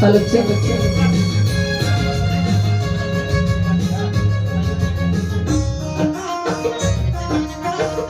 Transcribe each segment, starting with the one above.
తలచి Thank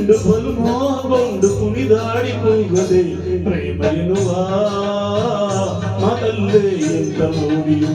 గుండు పొలుమో గుండు కునిదాడి పొంగదే ప్రేమ ఎనువా మా తల్లే ఎంత మూడియు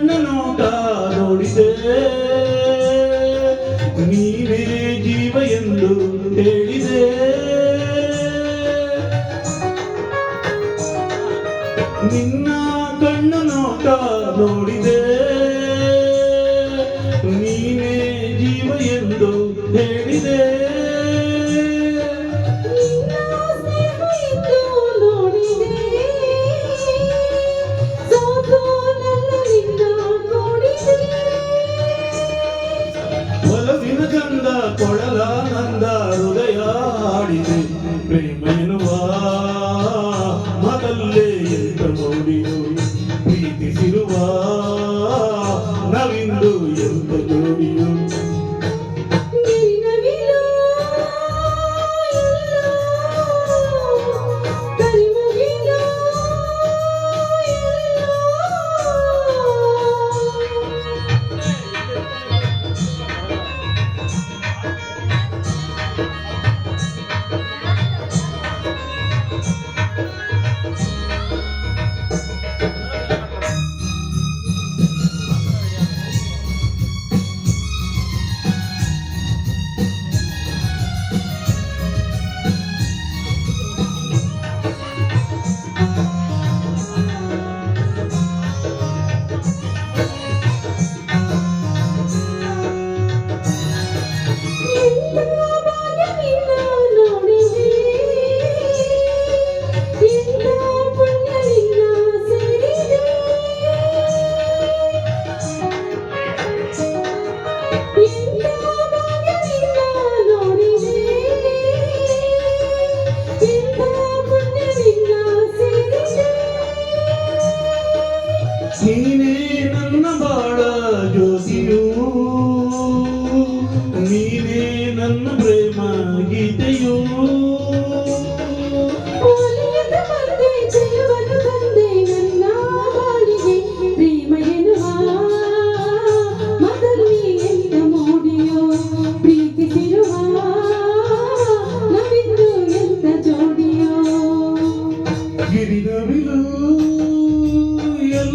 ಕಣ್ಣ ನೋಟ ನೋಡಿದೆ ನೀವೇ ಜೀವ ಎಂದು ಹೇಳಿದೆ ನಿನ್ನ ಕಣ್ಣ ನೋಟ ನೋಡಿದೆ ನೀನೇ ಜೀವ ಎಂದು ಹೇಳಿದೆ ಕಂದ ಕೊಳಲ ನಂದ ಹೃದಯ ಆಡಿದೆ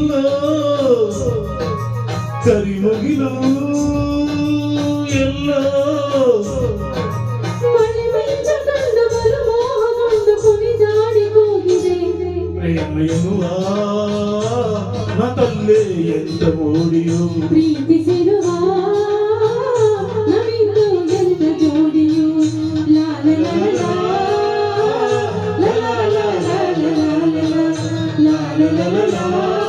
కరిముగిలో కరిముగిలో ఎల్లో ప్రేమయమువా నా తల్లే ఎంత ఓడియో ప్రీతి సిరువా la la la la